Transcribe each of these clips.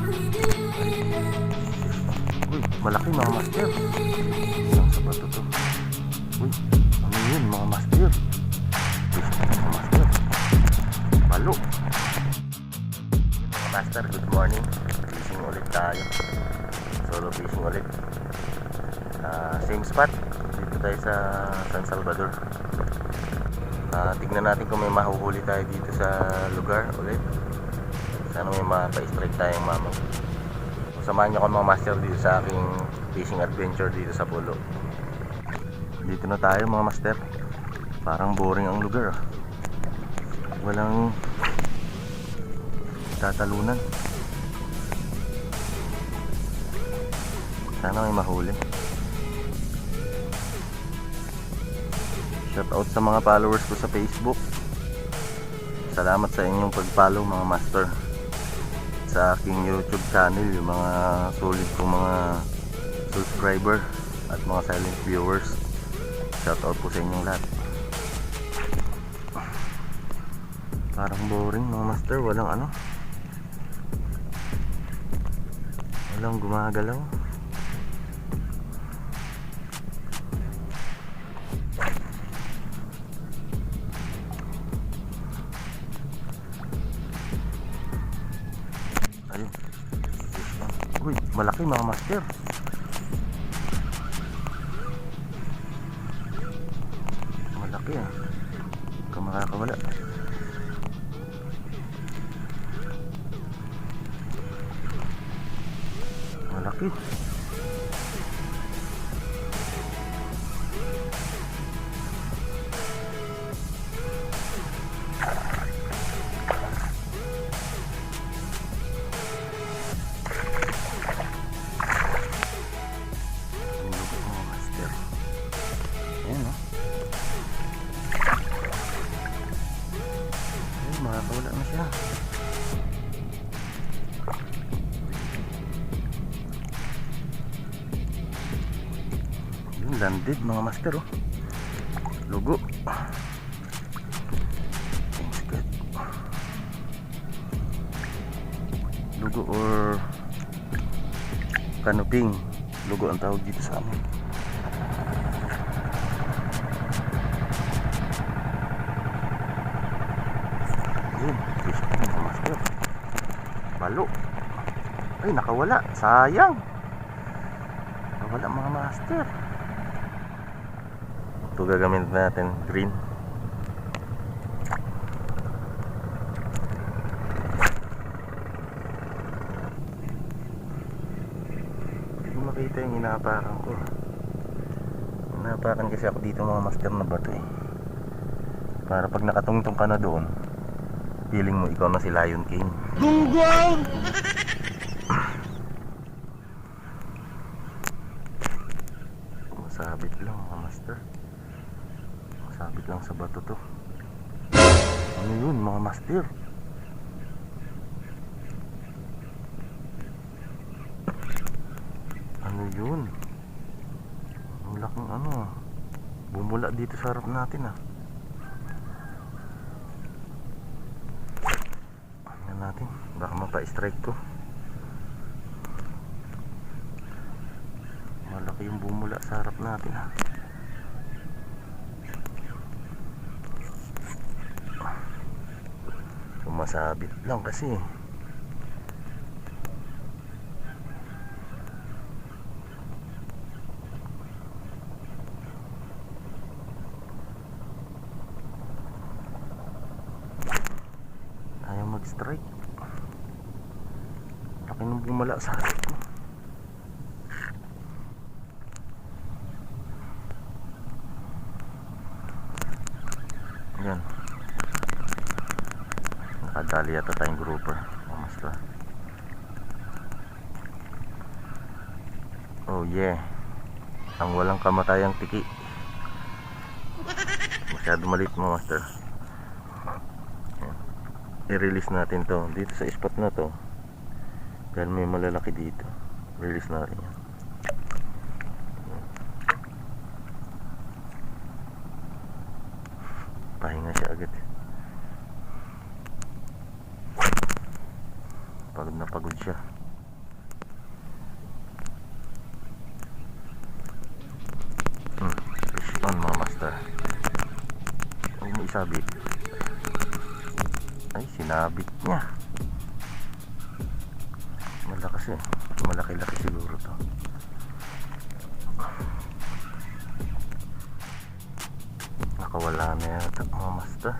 Uy, malaki mga master. Isang sa bato to. Uy, ano yun mga master? Mga master. Balo. Mga master, good morning. Fishing ulit tayo. Solo fishing ulit. Ah, same spot. Dito tayo sa San Salvador. Ah, tignan natin kung may mahuhuli tayo dito sa lugar ulit. Sana may mapa-strike tayong mamang. Samahan niyo ako mga master dito sa aking fishing adventure dito sa Pulo. Dito na tayo mga master. Parang boring ang lugar. ah. Walang tatalunan. Sana may mahuli. Shout out sa mga followers ko sa Facebook. Salamat sa inyong pag-follow mga master sa aking YouTube channel, yung mga solid kong mga subscriber at mga silent viewers. Shout out po sa inyong lahat. Parang boring mga master, walang ano. Walang gumagalaw. Uy, malaki mga master. Malaki ah. Huwag landed mga master oh. Lugo. Lugo or kanuping. Lugo ang tawag dito sa amin. Yun, fish na mga master. Balo. Ay, nakawala. Sayang. Nakawala mga master. Ito gagamitin natin. Green. Hindi ko makita yung inaapakan ko. Inaapakan kasi ako dito mga master na bato eh. Para pag nakatungtong ka na doon, feeling mo ikaw na si Lion King. Gunggong! Masabit lang mga master. Masabit lang sa bato to. Ano yun mga master? Ano yun? Ang laking ano ah. Bumula dito sa harap natin ah. Tingnan natin. Baka mapa-strike to. Malaki yung bumula sa harap natin ha. Sumasabit lang kasi. Ayaw mag-strike. Laki nung bumala sa harap ko. Yan. Nakadali tayong grouper. Oh, yeah. Ang walang kamatayang tiki. Masyado maliit mo master. I-release natin to. Dito sa spot na to. Dahil may malalaki dito. Release natin yan. Pahinga pagod na pagod siya. Hmm, fish on mga master. Huwag mo isabit ay sinabit niya. Malakas eh. Malaki-laki siguro to. Nakawala na yata mga master.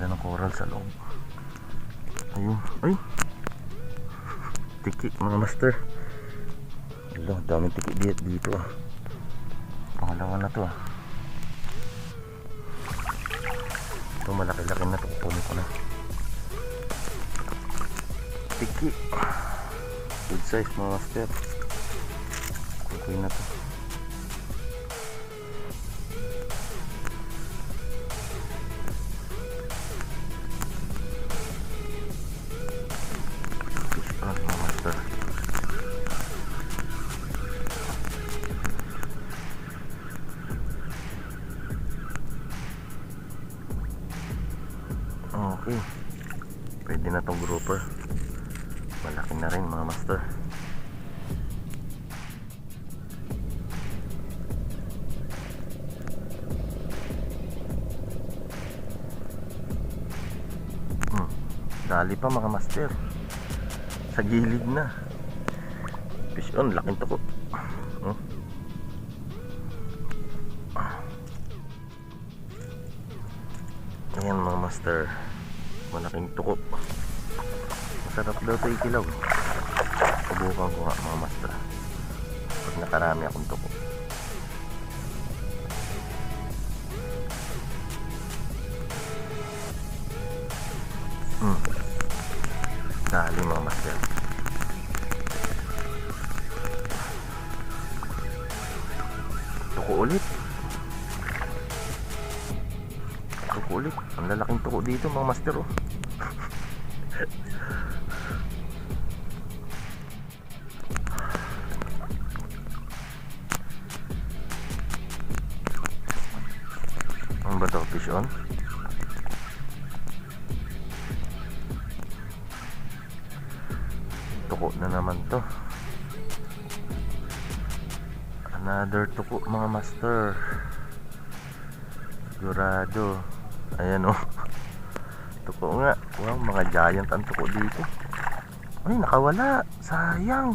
Ganda ng coral sa loob. Ayun. Ay! Tiki mga master. Hello, daming tiki dito, dito ah. Pangalawa na to ah. Ito malaki-laki na to. Ko na. Tiki. Good size mga master. Kukunin na to. Okay. Pwede na tong grouper. Malaki na rin mga master. Hmm. Dali pa mga master. Sa gilid na. Fish on, laking tuko. Hmm. Ayan mga master. Malaking tuko. Masarap daw ito ikilaw. Subukan ko nga mga master. Pag nakarami akong tuko. Hmm. Dali mga master. Dito mga master oh. Ano ba to? Fish on? Tuko na naman to. Another tuko mga master. Sigurado. Ayan oh. Tuko nga. Wow, mga giant ang tuko dito. Ay, nakawala. Sayang.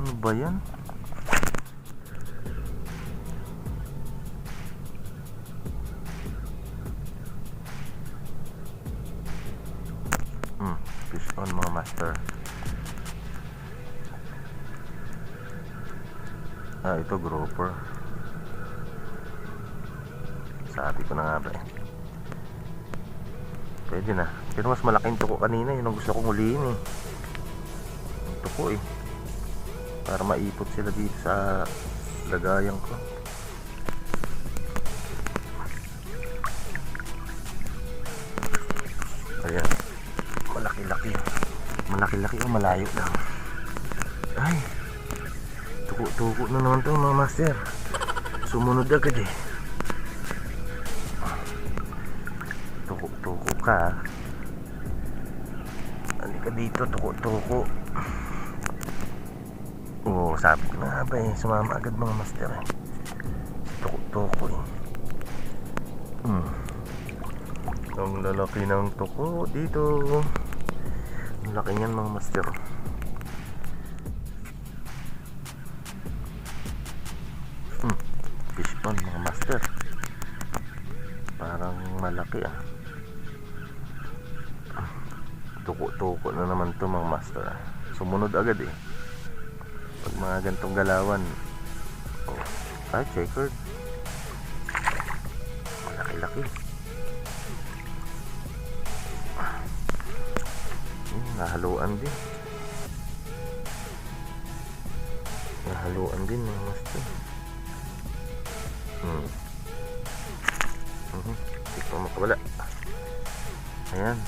Ano ba yan? Hmm, fish on mga master. Ah, ito grouper. Sabi ko na nga ba eh. Pwede na. Pero mas malaking tuko kanina. Yun ang gusto kong huliin eh. Tuko eh. Para maipot sila dito sa lagayan ko. Ayan. Malaki-laki. Malaki-laki o malayo lang. Ay. Tuko-tuko na naman to mga master. Sumunod agad eh. Ka. ah. Halika dito, tuko-tuko. Oo, sabi ko na ba eh. Sumama agad mga master eh. Tuko-tuko eh. Hmm. Ang lalaki ng tuko dito. Ang laki niyan mga master. Hmm. Fish on mga master. Parang malaki ah. Tuko-tuko na naman to mga master. ah. Sumunod agad eh. Pag mga gantong galawan. Oh. Ay, checkered. Malaki-laki. Hmm, nahaluan din. Nahaluan din mga master. Hmm. Mhm. Hindi pa makawala. Ayan.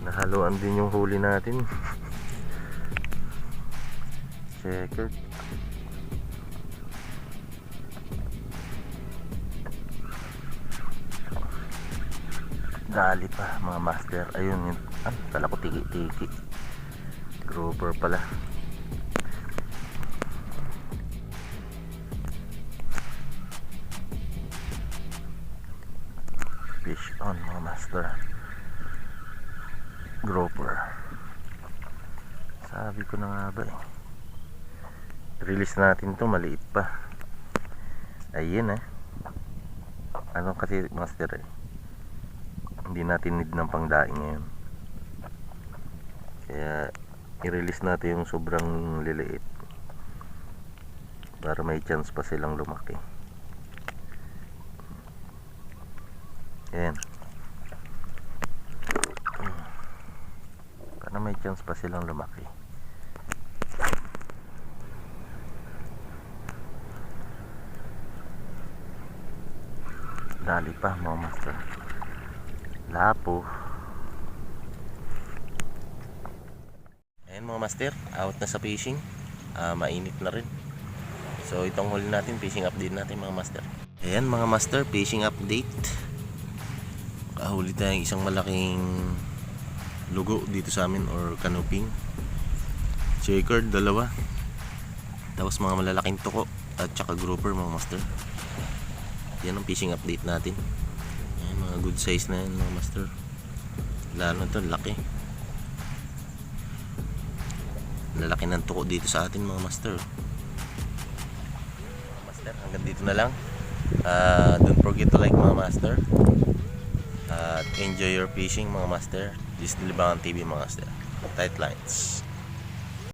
Nahaluan din yung huli natin. Checkered. Dali pa mga master. Ayun yun. Ah, kala ko tiki-tiki. Grouper pala. Fish on mga master. Grouper. Sabi ko na nga ba eh. Release natin to maliit pa. Ayun eh. Ano kasi master eh. Hindi natin need ng pangdaing ngayon. Kaya i-release natin yung sobrang liliit. Para may chance pa silang lumaki. Ayan. Para may chance pa silang lumaki. Dali pa mga master. Lapo. Ayan mga master, out na sa fishing. Ah, mainit na rin. So itong huli natin, fishing update natin mga master. Ayan mga master, fishing update. Kahuli tayong isang malaking lugo dito sa amin or canoping. Checkered, dalawa. Tapos mga malalaking tuko at saka grouper mga master. Yan ang fishing update natin. Ayan, mga good size na yan mga master. Lalo to, laki. Lalaki ng tuko dito sa atin mga master. Master, hanggang dito na lang. Uh, don't forget to like mga master. At enjoy your fishing mga master. This is Libangan TV mga master. Tight lines.